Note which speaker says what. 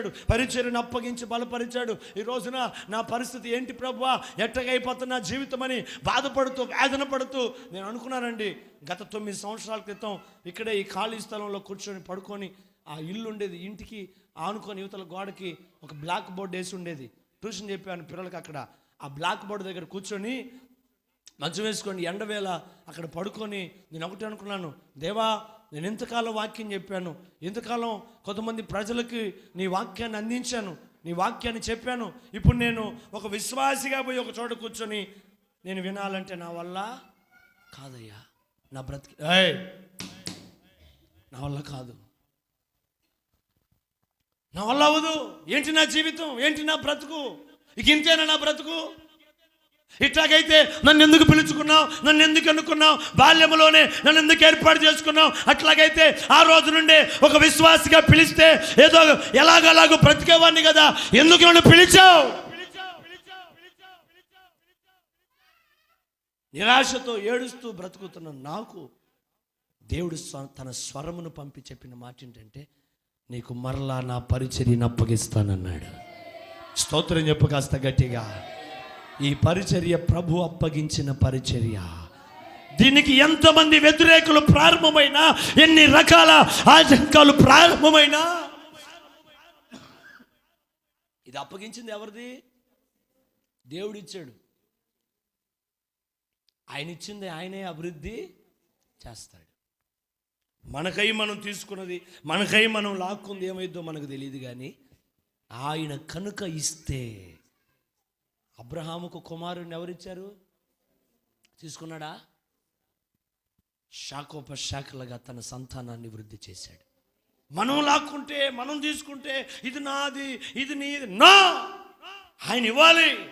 Speaker 1: పరిచయను అప్పగించి బలపరిచాడు. ఈ రోజున నా పరిస్థితి ఏంటి ప్రభువా ఎట్టగైపోతున్న జీవితం అని బాధపడుతూ వేదన పడుతూ నేను అనుకున్నానండి. గత తొమ్మిది సంవత్సరాల క్రితం ఇక్కడే ఈ ఖాళీ స్థలంలో కూర్చొని పడుకొని ఆ ఇల్లు ఉండేది. ఇంటికి ఆనుకొని యువతల గోడకి ఒక బ్లాక్ బోర్డ్ వేసి ఉండేది. ట్యూషన్ చెప్పాను పిల్లలకి అక్కడ. ఆ బ్లాక్ బోర్డు దగ్గర కూర్చొని మంచం వేసుకొని ఎండవేళ అక్కడ పడుకొని నేను ఒకటి అనుకున్నాను దేవా నేను ఇంతకాలం వాక్యం చెప్పాను ఇంతకాలం కొంతమంది ప్రజలకి నీ వాక్యాన్ని అందించాను నీ వాక్యాన్ని చెప్పాను ఇప్పుడు నేను ఒక విశ్వాసిగా పోయి ఒక చోట కూర్చొని నేను వినాలంటే నా వల్ల కాదయ్యా నా బ్రతికి ఏయ్! నా వల్ల కాదు. నా వల్ల అవ్వదు. ఏంటి నా జీవితం? ఏంటి నా బ్రతుకు? ఇక ఇంతేనా నా బ్రతుకు? ఇట్లాగైతే నన్ను ఎందుకు పిలుచుకున్నావు? నన్ను ఎందుకు అనుకున్నావు బాల్యంలోనే నన్ను ఎందుకు ఏర్పాటు చేసుకున్నావు? అట్లాగైతే ఆ రోజు నుండే ఒక విశ్వాసిగా పిలిస్తే ఏదో ఎలాగలాగో బ్రతికేవాడిని కదా. ఎందుకు నన్ను పిలిచావు? నిరాశతో ఏడుస్తూ బ్రతుకుతున్న నాకు దేవుడు తన స్వరమును పంపి చెప్పిన మాట ఏంటంటే నీకు మరలా నా పరిచర్యను అప్పగిస్తానన్నాడు. స్తోత్రం చెప్పు కాస్త గట్టిగా. ఈ పరిచర్య ప్రభు అప్పగించిన పరిచర్య. దీనికి ఎంతమంది వ్యతిరేకులు ప్రారంభమైనా ఎన్ని రకాల ఆటంకాలు ప్రారంభమైనా? ఇది అప్పగించింది ఎవరిది? దేవుడు ఇచ్చాడు ఆయన ఇచ్చింది ఆయనే అభివృద్ధి చేస్తాడు. మనకై మనం తీసుకున్నది మనకై మనం లాక్కుంది ఏమైందో మనకు తెలియదు కానీ ఆయన కనుక ఇస్తే అబ్రహాముకు కుమారుని ఎవరిచ్చారు? తీసుకున్నాడా? శాఖోపశాఖలుగా తన సంతానాన్ని వృద్ధి చేశాడు. మనం లాక్కుంటే మనం తీసుకుంటే ఇది నాది ఇది నీది నా! ఆయన ఇవ్వాలి!